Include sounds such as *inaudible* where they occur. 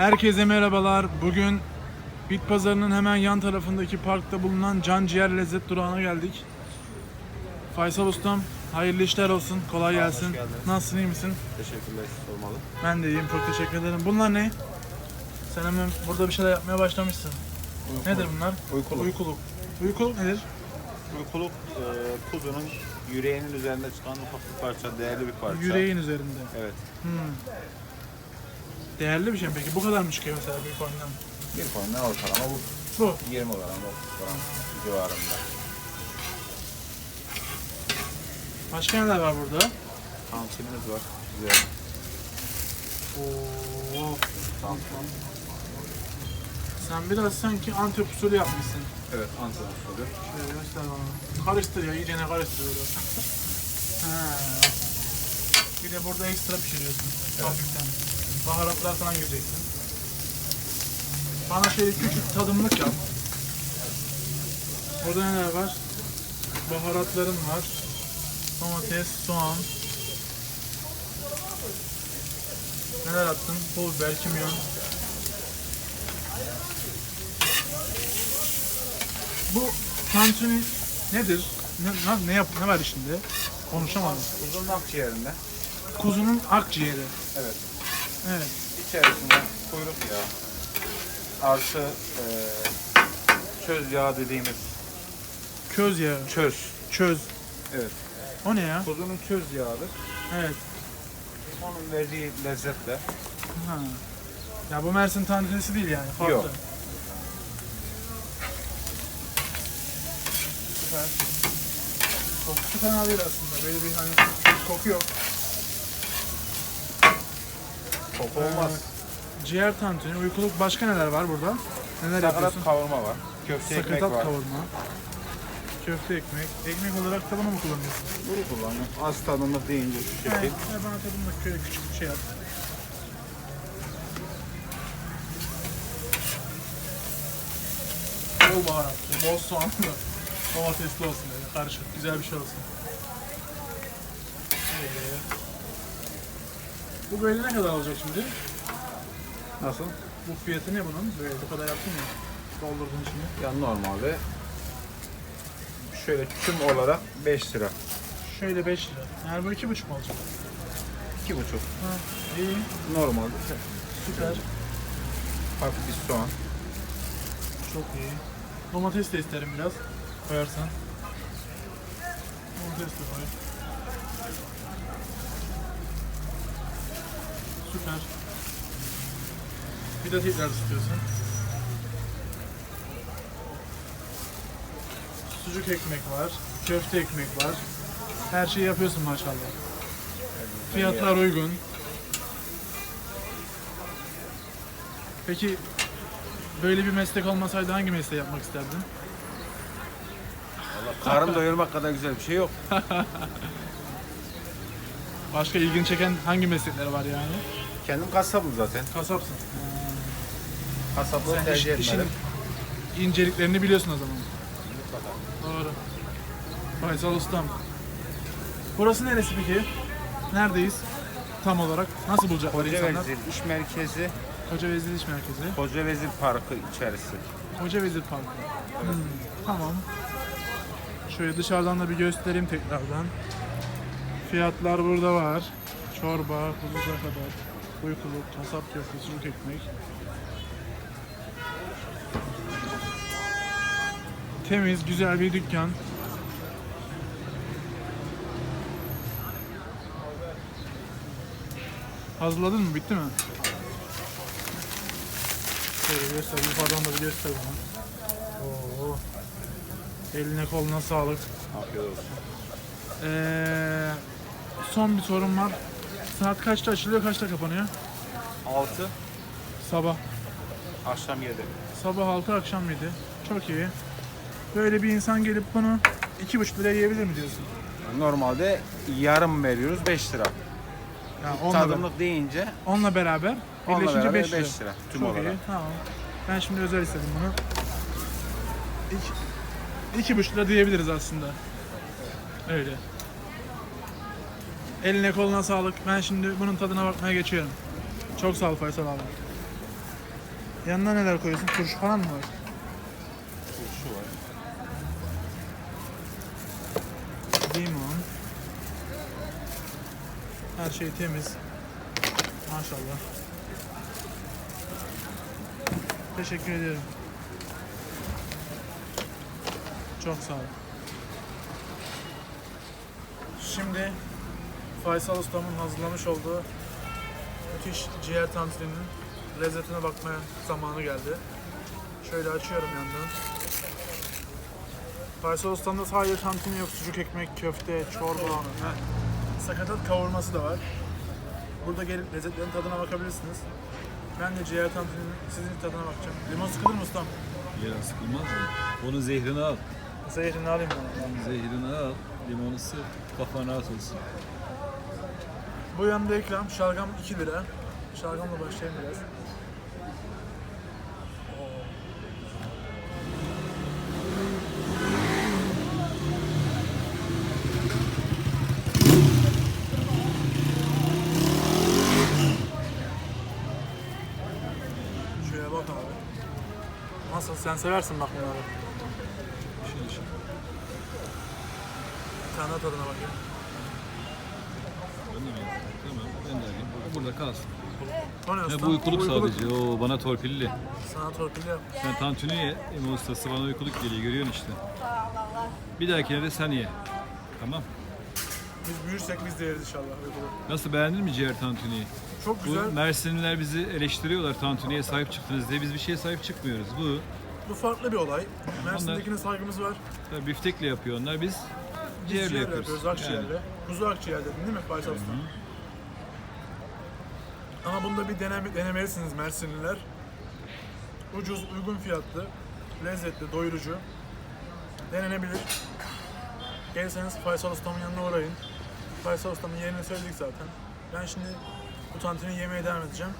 Herkese merhabalar. Bugün Bit Pazarı'nın hemen yan tarafındaki parkta bulunan Can Ciğer Lezzet Durağı'na geldik. Faysal Ustam, hayırlı işler olsun, kolay Sağ gelsin. Nasılsın, iyi misin? Teşekkürler sormalı. Ben de iyiyim, çok teşekkür ederim. Bunlar ne? Sen hemen burada bir şeyler yapmaya başlamışsın. Nedir bunlar? Uykuluk. Uykuluk. Uykuluk nedir? Uykuluk e, kuzunun yüreğinin üzerinde çıkan ufak bir parça, değerli bir parça. Yüreğin üzerinde. Evet. Hmm. Değerli bir şey mi peki? Bu kadar mı çıkıyor mesela bir koyundan? Bir konudan ortalama bu. Bu. 20 gram, 30 gram civarında. Başka neler var burada? Tantunimiz var. Güzel. Oo. Tantun. Sen biraz sanki Antep usulü yapmışsın. Evet, Antep usulü. Şöyle göster bana. Karıştır ya, iyice ne karıştır öyle. *laughs* Ha. Bir de burada ekstra pişiriyorsun. Evet. Hafiften. Baharatlar falan gireceksin. Bana şöyle küçük tadımlık yap. Burada neler var? Baharatların var. Domates, soğan. Neler attın? Pul biber, kimyon. Bu tantuni nedir? Ne, ne, ne, yap, ne var içinde? Konuşamadım. Kuzunun akciğerinde. Kuzunun akciğeri. Evet. Evet. İçerisinde kuyruk yağı. Artı e, çöz yağı dediğimiz Köz yağı. çöz. Çöz. Evet. O ne ya? Kuzunun çöz yağıdır. Evet. Onun verdiği lezzetle Ha. Ya bu Mersin tantunisi değil yani. Farklı. Yok. Süper. Kokusu fena değil aslında. Böyle bir hani koku yok. Koku olmaz. Ciğer tantuni, uykuluk başka neler var burada? Neler Sakarat yapıyorsun? kavurma var. Köfte ekmek Sakatat var. kavurma. Köfte ekmek. Ekmek olarak da bunu mu kullanıyorsun? Bunu kullanıyorum. Az tadımlık deyince şu Evet. şekil. ve bana tadımda şöyle küçük bir şey yap. Bol baharatlı, bol soğanlı, domatesli olsun böyle karışık, güzel bir şey olsun. Evet. Bu böyle ne kadar olacak şimdi? Nasıl? Bu fiyatı ne bunun? Böyle bu kadar yaptın ya. Doldurdun içine. Ya normalde şöyle tüm olarak 5 lira. Şöyle 5 lira. Yani bu iki buçuk mu olacak? 2,5. Ha, iyi, Normalde süper. hafif bir soğan. Çok iyi. Domates de isterim biraz. Koyarsan. Domates de koy. Süper. Bir de tekrar istiyorsun. Sucuk ekmek var. Köfte ekmek var. Her şeyi yapıyorsun maşallah. Fiyatlar uygun. Peki böyle bir meslek olmasaydı hangi mesleği yapmak isterdin? Karın doyurmak kadar güzel bir şey yok. *laughs* Başka ilgini çeken hangi meslekler var yani? Kendim kasabım zaten. Kasapsın. Kasaplığı Sen tercih iş- etmedim. işin inceliklerini biliyorsun o zaman. Doğru. Faysal Ustam. Burası neresi peki? Neredeyiz? Tam olarak. Nasıl bulacaklar insanlar? Vezir İş Merkezi, Koca Vezir İş Merkezi. Koca Vezir Parkı içerisi. Koca Vezir Parkı. Hmm, tamam. Şöyle dışarıdan da bir göstereyim tekrardan. Fiyatlar burada var. Çorba, kuzu kadar, uykuluk, kasap köfte, sucuk ekmek. Temiz, güzel bir dükkan. Hazırladın mı? Bitti mi? Şöyle göster, yukarıdan da bir göster bana. Oo. Eline koluna sağlık. Afiyet olsun. Ee, son bir sorum var. Saat kaçta açılıyor, kaçta kapanıyor? 6, Sabah. akşam 7. Sabah 6, akşam 7. Çok iyi. Böyle bir insan gelip bunu 2,5 liraya yiyebilir mi diyorsun? Normalde yarım veriyoruz 5 lira. Yani onunla, be- Tadımlık deyince onunla beraber onunla birleşince beraber 5 lira. 5 lira. Tüm Çok olarak. iyi, tamam. Ben şimdi özel istedim bunu. İki, iki buçuk lira diyebiliriz aslında. Öyle. Eline koluna sağlık. Ben şimdi bunun tadına bakmaya geçiyorum. Çok sağ ol Faysal abi. Yanına neler koyuyorsun? Turşu falan mı var? Turşu var. Limon. Her şey temiz. Maşallah. Teşekkür ederim. Çok sağ ol. Şimdi Faysal Ustam'ın hazırlamış olduğu müthiş ciğer tantuninin lezzetine bakmaya zamanı geldi. Şöyle açıyorum yandan. Faysal Ustam'da sadece tantuni yok, sucuk ekmek, köfte, çorba, heh, sakatat kavurması da var. Burada gelip lezzetlerin tadına bakabilirsiniz. Ben de ciğer tantuninin sizin tadına bakacağım. Limon sıkılır mı ustam? Ya sıkılmaz mı? Onun zehrini al. Zehrini alayım bana. Zehrini al. Limonu sık. Kafan rahat olsun. Bu yanında ikram şalgam 2 lira. Şalgamla başlayayım biraz. Şuraya bak abi. Nasıl? Sen seversin bak bunları. Şimdi şimdi. Sen de bakayım. Ben de mi? Tamam. Ben de alayım. Burada kalsın. Usta? bu uykuluk sadece. Oo, bana torpilli. Sana torpil yap. Sen tantuni ye. İmam ustası bana uykuluk geliyor. Görüyorsun işte. Bir dahakine de sen ye. Tamam. Biz büyürsek biz de yeriz inşallah. uyguluk. Nasıl beğendin mi ciğer tantuniyi? Çok Bu güzel. Mersinliler bizi eleştiriyorlar tantuniye sahip çıktınız diye. Biz bir şeye sahip çıkmıyoruz. Bu Bu farklı bir olay. Mersin'dekine saygımız var. tabii biftekle yapıyor onlar. Biz Biz ciğerle ciğerle yapıyoruz. yapıyoruz, akciğerle. Kuzu akciğer dedin değil mi Faysal Usta? Ama bunda bir deneme, denemelisiniz Mersinliler. Ucuz, uygun fiyatlı, lezzetli, doyurucu. Denenebilir. Gelirseniz Faysal Usta'mın yanına uğrayın. Faysal Usta'mın yerini söyledik zaten. Ben şimdi bu tantuni yemeye devam edeceğim.